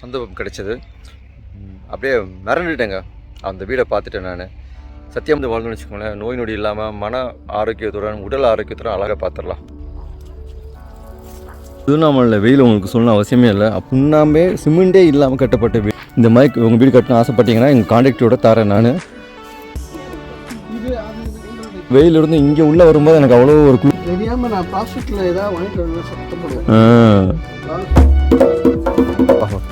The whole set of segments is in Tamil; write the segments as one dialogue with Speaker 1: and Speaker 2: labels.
Speaker 1: சந்தர்ப்பம் கிடைச்சது. அப்படியே மிரண்டுட்டேங்க. அந்த வீடை பார்த்துட்டேன் நான். சத்தியம் வந்து வாழ்ந்துன்னு வச்சுக்கோங்களேன். நோய் நொடி இல்லாமல் மன ஆரோக்கியத்துடன் உடல் ஆரோக்கியத்துடன் அழகாக பார்த்துடலாம். திருவண்ணாமலையில் வெயில் உங்களுக்கு சொல்லணும் அவசியமே இல்லை. அப்படின்னாமே சிமெண்டே இல்லாமல் கட்டப்பட்ட வீடு இந்த மாதிரி உங்கள் வீடு கட்டணும் ஆசைப்பட்டீங்கன்னா எங்கள் காண்டாக்டோட தரேன் நான். வெயில் இருந்து இங்கே உள்ளே வரும்போது எனக்கு அவ்வளோ ஒரு குளி
Speaker 2: தெரியாம நான் பிளாஸ்டிக்ல ஏதாவது வாங்கிட்டு வந்து சத்தம்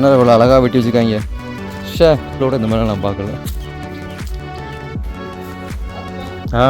Speaker 1: கிணறு இவ்வளோ அழகாக வெட்டி வச்சுருக்காங்க. ஷே இதோட இந்த மாதிரிலாம் நான் பார்க்கல. ஆ.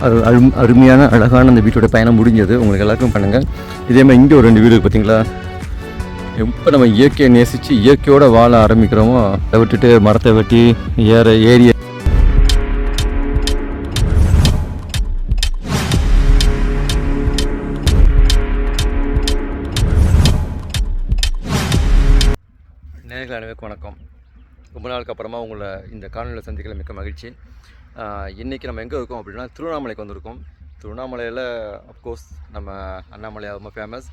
Speaker 1: அது அரு அருமையான அழகான அந்த வீட்டோட பயணம் முடிஞ்சது. உங்களுக்கு எல்லாருக்கும் பண்ணுங்கள் இதே மாதிரி இங்கே ஒரு ரெண்டு வீடு பார்த்தீங்களா எப்போ நம்ம இயற்கையை நேசித்து இயற்கையோட வாழ ஆரம்பிக்கிறோமோ அதை விட்டுட்டு மரத்தை வெட்டி ஏற ஏரிய நேர்கள் அனைவருக்கும் வணக்கம். ரொம்ப நாளுக்கு அப்புறமா உங்களை இந்த காணொலியில் சந்திக்கல மிக்க மகிழ்ச்சி. இன்றைக்கி நம்ம எங்கே இருக்கோம் அப்படின்னா திருவண்ணாமலைக்கு வந்திருக்கோம். திருவண்ணாமலையில் அஃப்கோர்ஸ் நம்ம அண்ணாமலையாக ரொம்ப ஃபேமஸ்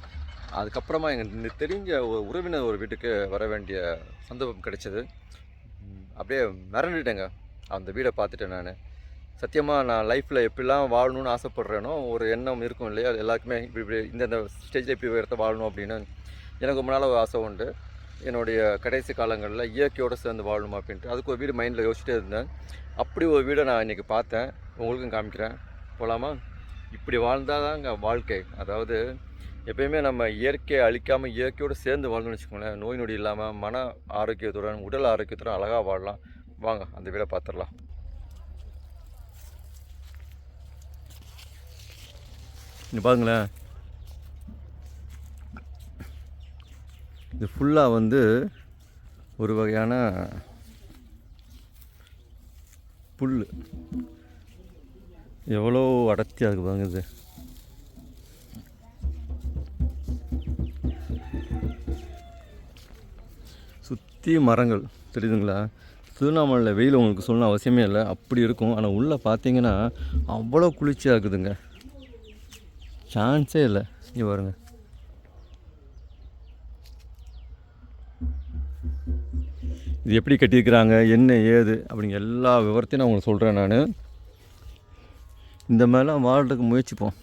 Speaker 1: அதுக்கப்புறமா எங்கள் தெரிஞ்ச ஒரு உறவினர் ஒரு வீட்டுக்கு வர வேண்டிய சந்தர்ப்பம் கிடைச்சது. அப்படியே மிரண்டுட்டேங்க. அந்த வீடை பார்த்துட்டேன் நான். சத்தியமாக நான் லைஃப்பில் எப்படிலாம் வாழணும்னு ஆசைப்பட்றேனோ ஒரு எண்ணம் இருக்கும் இல்லையா? அது எல்லாருக்குமே இப்படி இப்படி இந்தந்த ஸ்டேஜில் இப்படி உயரத்தை வாழணும் அப்படின்னு எனக்கு ரொம்ப நாள் ஒரு ஆசை உண்டு. என்னுடைய கடைசி காலங்களில் இயற்கையோடு சேர்ந்து வாழணும் அப்படின்ட்டு. அதுக்கு ஒரு வீடு மைண்டில் யோசிச்சுட்டே இருந்தேன். அப்படி ஒரு வீடை நான் இன்றைக்கி பார்த்தேன். உங்களுக்கும் காமிக்கிறேன். போகலாமா இப்படி வாழ்ந்தால் தாங்க வாழ்க்கை. அதாவது எப்பயுமே நம்ம இயற்கையை அழிக்காமல் இயற்கையோடு சேர்ந்து வாழணும்னு வச்சுக்கோங்களேன். நோய் நொடி இல்லாமல் மன ஆரோக்கியத்துடன் உடல் ஆரோக்கியத்துடன் அழகாக வாழலாம். வாங்க அந்த வீடை பார்த்துடலாம். இங்கே பாருங்களேன். இது ஃபுல்லாக வந்து ஒரு வகையான புல் எவ்வளோ அடர்த்தியாக இருக்குது பாருங்க இது. சுற்றி மரங்கள் தெரியுதுங்களா? திருவண்ணாமலையில் வெயில் உங்களுக்கு சொல்லணும் அவசியமே இல்லை. அப்படி இருக்கும். ஆனால் உள்ளே பார்த்தீங்கன்னா அவ்வளோ குளிர்ச்சியாக இருக்குதுங்க. சான்ஸே இல்லை. இங்கே பாருங்கள் இது எப்படி கட்டியிருக்கிறாங்க என்ன ஏது அப்படிங்க எல்லா விவரத்தையும் நான் உங்களுக்கு சொல்கிறேன் நான். இந்த மாதிரிலாம் வாழ்றதுக்கு முயற்சிப்போம்.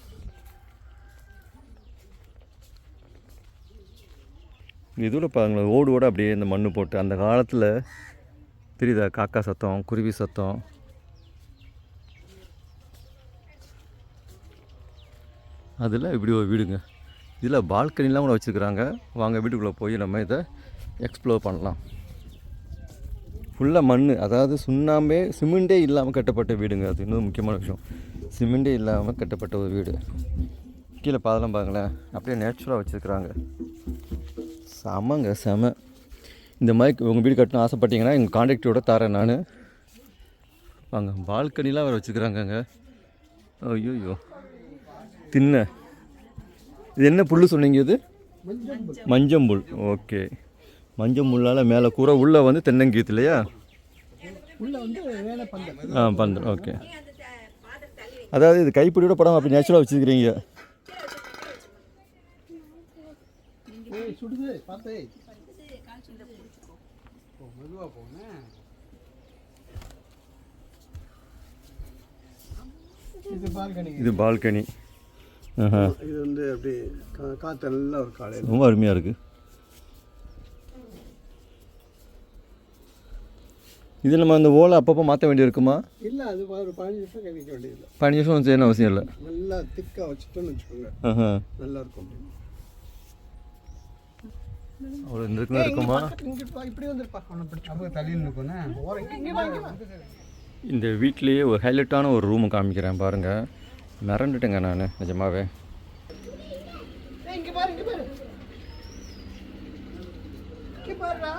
Speaker 1: இதோட பாருங்களேன் ஓடு ஓட அப்படியே இந்த மண் போட்டு அந்த காலத்தில் தெரியுதா காக்கா சத்தம் குருவி சத்தம். அதில் இப்படி ஒரு வீடுங்க. இதில் பால்கனிலாம் கூட வச்சுருக்குறாங்க. வாங்க வீட்டுக்குள்ளே போய் நம்ம இதை எக்ஸ்ப்ளோர் பண்ணலாம். ஃபுல்லாக மண் அதாவது சுண்ணாம்பே சிமெண்டே இல்லாமல் கட்டப்பட்ட வீடுங்க அது. இன்னும் முக்கியமான விஷயம். சிமெண்டே இல்லாமல் கட்டப்பட்ட ஒரு வீடு. கீழே பாதெல்லாம் பாருங்களேன். அப்படியே நேச்சுரலாக வச்சுருக்குறாங்க. செமங்க செம. இந்த மாதிரி உங்கள் வீடு கட்டணும் ஆசைப்பட்டீங்கன்னா எங்கள் காண்டாக்டோட தரேன் நான். வாங்க பால்கனிலாம் வேறு வச்சுருக்குறாங்கங்க. ஐயோ தின்ன. இது என்ன புல் சொன்னீங்க இது? மஞ்சம்புல் ஓகே. மஞ்சம்புல்லால் மேலே கூரை உள்ளே வந்து தென்னங்கீத்து இல்லையா?
Speaker 2: உள்ள வந்து
Speaker 1: ஆ பந்தல் ஓகே. அதாவது இது கைப்பிடியோட படம் அப்படி நேச்சுரலாக வச்சுருக்கிறீங்க.
Speaker 2: இது பால்கனி.
Speaker 1: இது பால்கனி. ஆஹா.
Speaker 2: இது வந்து அப்படி கா- காத்து நல்லா ஒரு காலையில்.
Speaker 1: ரொம்ப அருமையாக இருக்குது இது நம்ம அந்த ஓலை அப்பப்போ மாற்ற வேண்டியிருக்குமா?
Speaker 2: இல்லை அது ஒரு பதினஞ்சு நிமிஷம் கழிக்க வேண்டியதில்லை.
Speaker 1: பதினஞ்சு நிமிஷம் செய்யணும் அவசியம் இல்லை.
Speaker 2: நல்லா திக்காக வச்சுட்டோன்னு வச்சுக்கோங்க. நல்லா இருக்கும்.
Speaker 1: இருக்குமா?
Speaker 2: இப்படி வந்துருப்பா.
Speaker 1: இந்த வீட்லேயே ஒரு ஹைலைட்டான ஒரு ரூமை காமிக்கிறேன் பாருங்கள் மிரண்டுட்டேங்க நான் நிஜமாவே.
Speaker 2: இங்கே பாரு இங்கே பாரு. இங்கே பாருடா.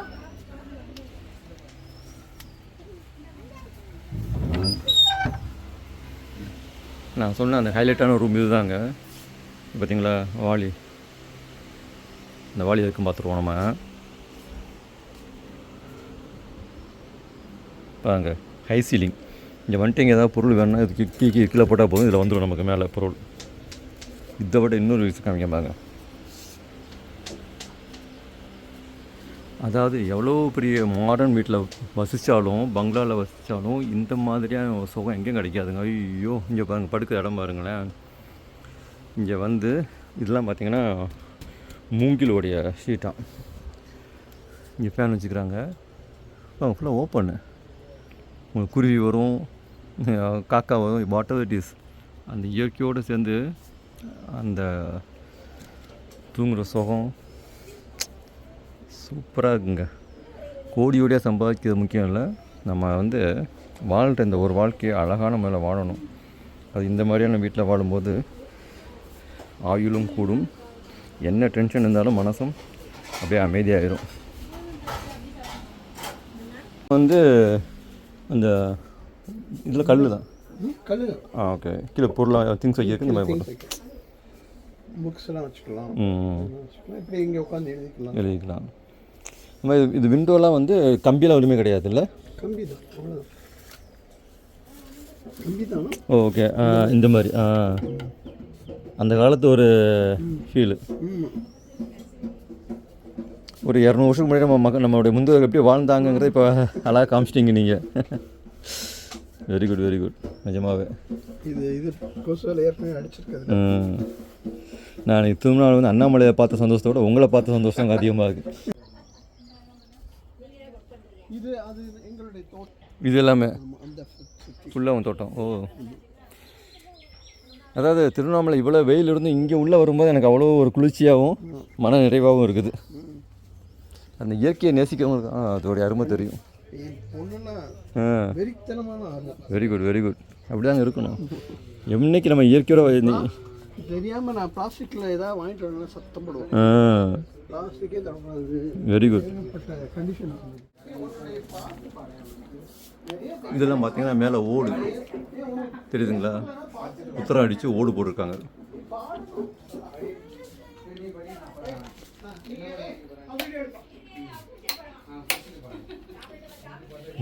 Speaker 1: நான் சொன்ன அந்த ஹைலைட்டான ரூம் இதுதாங்க. பார்த்தீங்களா வாலி இந்த வாலி இருக்கும் பார்த்துருவோம் நம்ம. பாருங்க ஹை சீலிங் இங்கே வந்துட்டு இங்கே ஏதாவது பொருள் வேணும்னா இதுக்கு கீ கீழே போட்டால் போதும் இதில் வந்துடும் நமக்கு மேலே பொருள். இதை விட இன்னொரு விஷயம் காமிக்க பாருங்க. அதாவது எவ்வளோ பெரிய மாடர்ன் வீட்டில் வசித்தாலும் பங்களாவில் வசித்தாலும் இந்த மாதிரியான சுகம் எங்கேயும் கிடைக்காதுங்க. ஐயோ இங்கே பாருங்கள் படுக்கிற இடம் பாருங்களேன். இங்கே வந்து இதெல்லாம் பார்த்தீங்கன்னா மூங்கிலுடைய ஷீட்டாக இங்கே ஃபேன் வச்சுக்கிறாங்க. ஃபுல்லாக ஓப்பனு உங்களுக்கு குருவி வரும் காக்கா வரும் வாட் எவர் இட் இஸ் அந்த இயற்கையோடு சேர்ந்து அந்த தூங்குகிற சுகம் சூப்பராக இருக்குங்க. கோடியோடையாக சம்பாதிக்கிறது முக்கியம் இல்லை. நம்ம வந்து வாழ்கிற இந்த ஒரு வாழ்க்கையை அழகான முறையில் வாழணும். அது இந்த மாதிரியான வீட்டில் வாழும்போது ஆயுளும் கூடும். என்ன டென்ஷன் இருந்தாலும் மனசும் அப்படியே அமைதியாயிரும். வந்து அந்த இதில் கல் தான்
Speaker 2: கல்
Speaker 1: ஆ ஓகே கீழே பொருளாக திங்ஸ் வைக்கிறதுக்கு இந்த மாதிரி போட்டோம்.
Speaker 2: புக்ஸ் எல்லாம் வச்சுக்கலாம்.
Speaker 1: ம்
Speaker 2: இப்படி இங்கே உட்காந்து எழுதிக்கலாம்.
Speaker 1: எழுதிக்கலாம். மாதிரி இது விண்டோலாம் வந்து கம்பியெல்லாம் ஒன்றுமே கிடையாது இல்லை
Speaker 2: கம்பி தான் அவ்வளோதான் கம்பி தான்
Speaker 1: ஓகே இந்த மாதிரி ஆ. அந்த காலத்து ஒரு ஃபீலு ஒரு இரநூறு வருஷத்துக்கு முன்னாடி நம்ம மக்கள் நம்மளுடைய முந்தையர் எப்படி வாழ்ந்தாங்கங்கிறத இப்போ அழகாக காமிச்சிட்டிங்க நீங்கள் வெரி குட் வெரி குட் நிஜமாவே.
Speaker 2: இது இது கொசுவில் ஏற்கனவே அடிச்சிருக்காது.
Speaker 1: நான் திருநாள் வந்து அண்ணாமலையை பார்த்த சந்தோஷத்தோட உங்களை பார்த்த சந்தோஷம் அதிகமாக இருக்குது
Speaker 2: இது அது எங்களுடைய தோட்டம்.
Speaker 1: இது எல்லாமே? ஃபுல்லாக உன் தோட்டம். ஓ. அதாவது திருவண்ணாமலை இவ்வளோ வெயில் இருந்து இங்கே உள்ளே வரும்போது எனக்கு அவ்வளோ ஒரு குளிர்ச்சியாகவும் மன நிறைவாகவும் இருக்குது. அந்த இயற்கையை நேசிக்கிறவங்களுக்கு ஆ அதோடைய அருமை தெரியும். வெரி குட் வெரி குட் அப்படி தாங்க இருக்கணும். என்னைக்கு நம்ம இயற்கையோட
Speaker 2: தெரியாமல் நான் பிளாஸ்டிக்கில் ஏதாவது வாங்கிட்டு வரணும் சத்தம் போடுவேன் பிளாஸ்டிக்கே
Speaker 1: வெரி குட்
Speaker 2: கண்டிஷன்
Speaker 1: இதெல்லாம் பார்த்தீங்கன்னா மேலே ஓடு. தெரியுதுங்களா? உத்தரம் அடித்து ஓடு போட்டிருக்காங்க.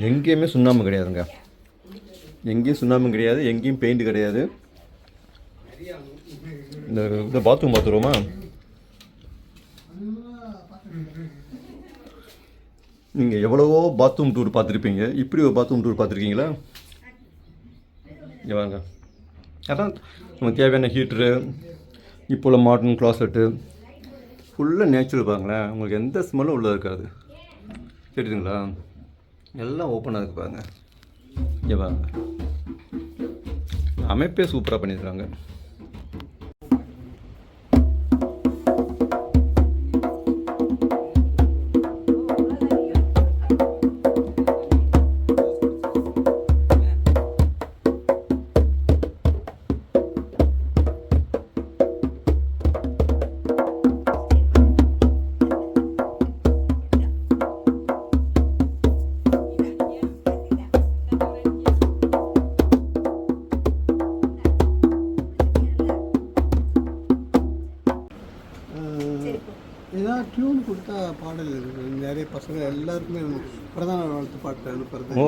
Speaker 1: எங்கேயுமே சுண்ணாம்பு கிடையாதுங்க. எங்கேயும் சுண்ணாம்பு கிடையாது எங்கேயும் பெயிண்ட் கிடையாது. இந்த இந்த பாத்ரூம் பார்த்துருவோமா? நீங்கள் எவ்வளவோ பாத்ரூம் டூர் பார்த்துருப்பீங்க. இப்படி ஒரு பாத்ரூம் டூர் பார்த்துருக்கீங்களா? இங்கே வாங்க. அதான் நமக்கு தேவையான ஹீட்ரு இப்போ உள்ள மாடர்ன் க்ளாசெட்டு ஃபுல்லாக நேச்சுரல் பாருங்களேன். உங்களுக்கு எந்த ஸ்மெல்லும் உள்ளே இருக்காது. தெரியுதுங்களா எல்லாம் ஓப்பனாக இருக்கு பாருங்க. இங்கே வாங்க. அமைப்பே சூப்பராக பண்ணியிருக்காங்க
Speaker 2: பசங்க எல்லாருக்குமே பிரதான வாழ்த்து பாட்டு அனுப்புறது
Speaker 1: ஓ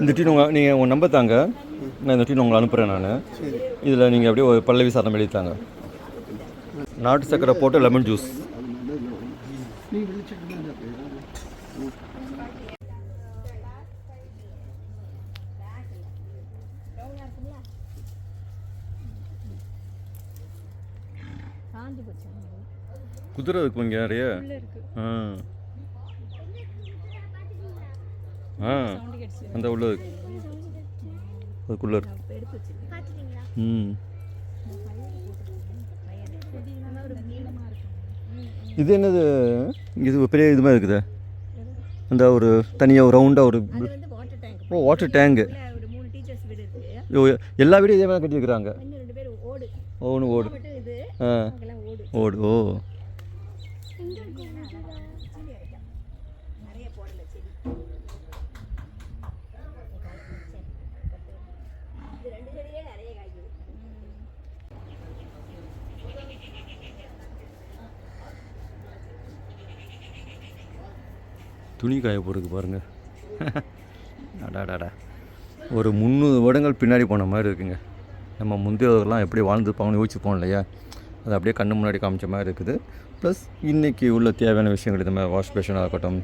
Speaker 1: இந்த டீன் உங்கள் நீங்கள் உங்கள் நம்பர் தாங்க. நான் இந்த டீன் உங்களை அனுப்புகிறேன் நான். இதில் நீங்கள் அப்படியே ஒரு பல்லவி சாதம் எழுதித்தாங்க நாட்டு சக்கரை போட்டு லெமன் ஜூஸ் குதிரை இருக்கும் இங்கே நிறைய. ஆ. ஆ அந்த உள்ள இருக்கு. அதுக்குள்ளே இருக்கு. ம். இது என்னது? இது பெரிய இது மாதிரி இருக்குதே. அந்த ஒரு தனியாக ஒரு ரவுண்டாக ஒரு ஓ வாட்டர் டேங்கு எல்லா வீடும் இதே மாதிரி கட்டியிருக்கிறாங்க. ஒன்று ஓடு. ஆ.
Speaker 3: ஓடு
Speaker 1: ஓ
Speaker 3: நிறைய போடல செடி இது ரெண்டு செடியே நிறைய காய்க்குது
Speaker 1: துணி காய போடுறதுக்கு பாருங்கள் அடாடாடா. ஒரு முந்நூறு வருடங்கள் பின்னாடி போன மாதிரி இருக்குங்க. நம்ம முந்தையவர்கள்லாம் எப்படி வாழ்ந்துருப்பாங்கன்னு யோசிச்சுப்போம் இல்லையா? அது அப்படியே கண்ணு முன்னாடி காமிச்ச மாதிரி இருக்குது. ப்ளஸ் இன்றைக்கி உள்ள தேவையான விஷயங்கள் இந்த மாதிரி வாஷ் பேஷனாக இருக்கட்டும்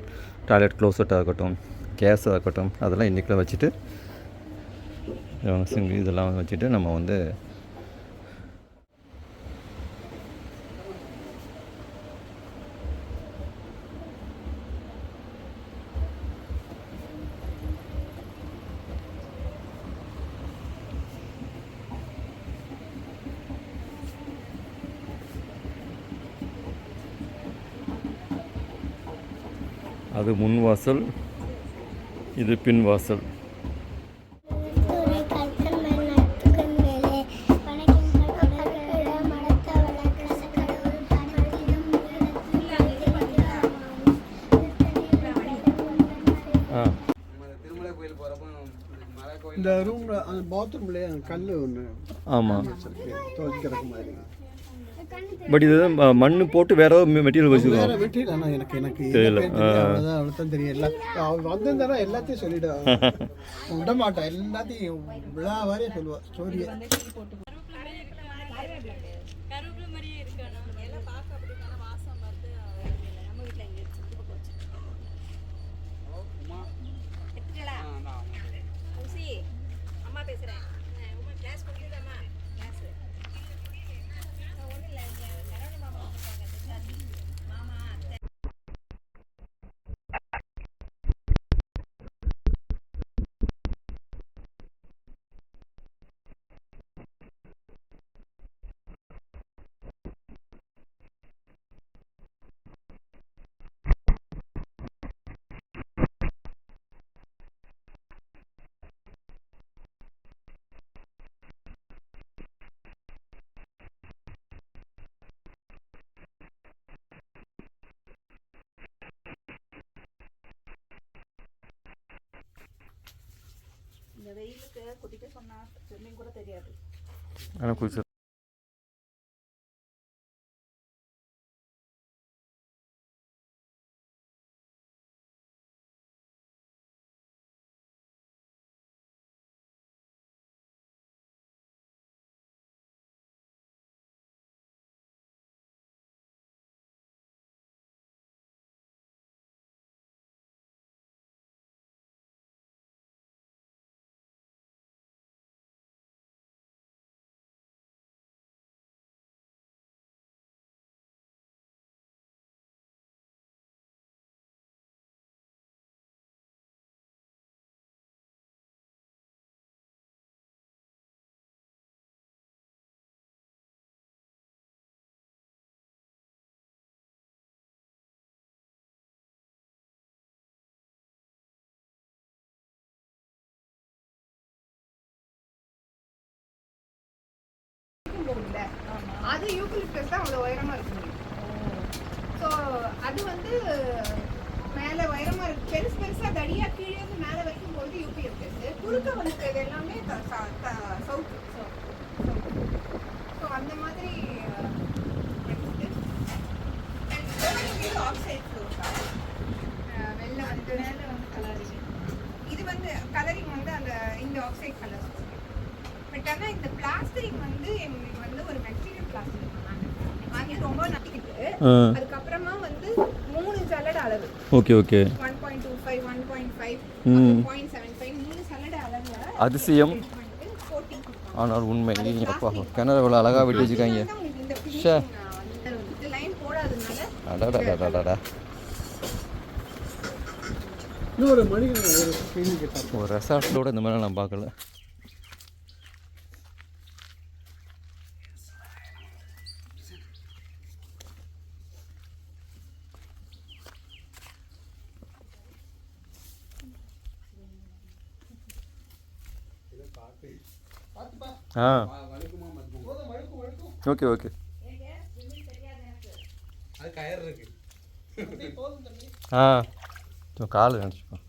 Speaker 1: டாய்லெட் க்ளோசட்டாக இருக்கட்டும் கேஸாக இருக்கட்டும் அதெல்லாம் இன்றைக்கில் வச்சுட்டு இதெல்லாம் வச்சுட்டு நம்ம வந்து அது முன் வாசல் இது பின் வாசல்.
Speaker 2: இந்த ரூமில் அந்த பாத்ரூம்லேயே அந்த கல் ஒன்று
Speaker 1: ஆமாம்
Speaker 2: துவைக்கிறக்கு மாதிரி.
Speaker 1: பட் இது ம- மண்ணு போட்டு வேற மெட்டீரியல்
Speaker 2: வேற
Speaker 1: வச்சுருக்கோம்.
Speaker 2: ஆனால் எனக்கு எனக்கு
Speaker 1: தெரியல.
Speaker 2: அவ்வளோதான் எல்லாம் அவன் வந்திருந்தானா எல்லாத்தையும் சொல்லிவிட விட மாட்டான் எல்லாத்தையும் விழா வாரியாக சொல்லுவாள் ஸ்டோரியை
Speaker 3: எல்லாம் பார்க்க அப்படி நல்ல வாசம் வருது இந்த வெயிலுக்கு குடிக்க சொன்னா ஸ்விம்மிங் கூட தெரியாது.
Speaker 1: ஆனால் குளிச்சு
Speaker 4: போகும்ல? அது யூக்கலிப்டஸ் தான் அவ்வளோ உயரமா இருக்கு ஸோ அது வந்து மேலே உயரமா இருக்கு. பெருசு பெருசா தடியா கீழே இருந்து மேலே வரைக்கும் போகுது யூக்கலிப்டஸ் குறுக்க வந்துருக்கிறது எல்லாமே சவுத்து ஸோ அந்த மாதிரி ஆக்சைட் வெளில வந்து மேலே வந்து கலரிங் இது வந்து கலரிங் வந்து அந்த இந்த ஆக்சைட் கலர் பட் ஆனால் இந்த பிளாஸ்டிக் வந்து எங்களுக்கு ரொம்ப நட்டிக்கிட்டு அதுக்கப்புறமா வந்து மூணு சல்லடை அளவு
Speaker 1: okay okay.
Speaker 4: One point two five one point five
Speaker 1: ம்.
Speaker 4: பாயிண்ட் செவன் ஃபைவ் மூணு சல்லடை அளவுல
Speaker 1: அதிசயம் ஆனால் உண்மை அப்பா கிணறு இவ்வளோ அழகாக வெட்டி வச்சுருக்காங்க ஷே. அடாடாடாடாடா
Speaker 2: ஒரு
Speaker 1: ரெசார்ட்டோட இந்த மாதிரி நான் பார்க்கல ஆ. Okay okay.
Speaker 5: அது கயர் இருக்கு
Speaker 1: ஆ கால் நினச்சிப்போம்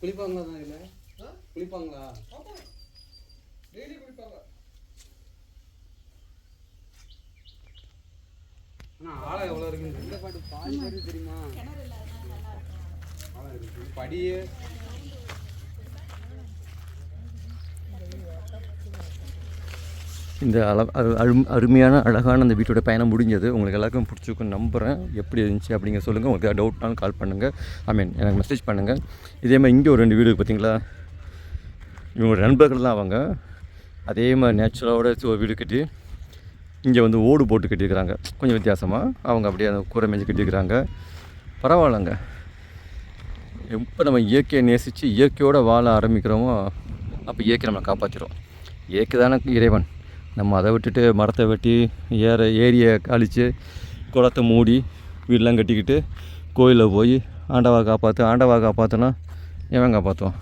Speaker 5: குளிப்பாங்களா தான் இல்லை குளிப்பாங்களா?
Speaker 2: டெய்லி
Speaker 5: ஆழம் எவ்வளோ இருக்குன்னு இந்த பாட்டு பாதி பாட்டு தெரியுமா? ஆழம் இருக்கு படியே
Speaker 1: இந்த அள அரும் அருமையான அழகான அந்த வீட்டோட பயணம் முடிஞ்சது. உங்களுக்கு எல்லாருக்கும் பிடிச்சிருக்குன்னு நம்புகிறேன் எப்படி இருந்துச்சு அப்படிங்க சொல்லுங்கள் உங்களுக்கு டவுட்னாலும் கால் பண்ணுங்கள் ஐ மீன் எனக்கு மெசேஜ் பண்ணுங்கள் இதே மாதிரி இங்கே ஒரு ரெண்டு வீடு பார்த்தீங்களா இவங்க நண்பர்கள் தான் அவங்க. அதே மாதிரி நேச்சுரலோட ஒரு வீடு கட்டி இங்கே வந்து ஓடு போட்டு கட்டியிருக்கிறாங்க. கொஞ்சம் வித்தியாசமாக அவங்க அப்படியே அந்த கூரை மேய்ச்சி கட்டியிருக்கிறாங்க. பரவாயில்லைங்க. எப்போ நம்ம இயற்கையை நேசித்து இயற்கையோடு வாழ ஆரம்பிக்கிறோமோ அப்போ இயற்கை நம்மளை காப்பாற்றிடும் இயற்கை தானே இறைவன். நம்ம அதை விட்டுட்டு மரத்தை வெட்டி ஏற ஏரியை அழித்து குளத்தை மூடி வீடெலாம் கட்டிக்கிட்டு கோயிலில் போய் ஆண்டவா காப்பாற்று ஆண்டவா காப்பாற்றுனா எவன் காப்பாற்றுவான்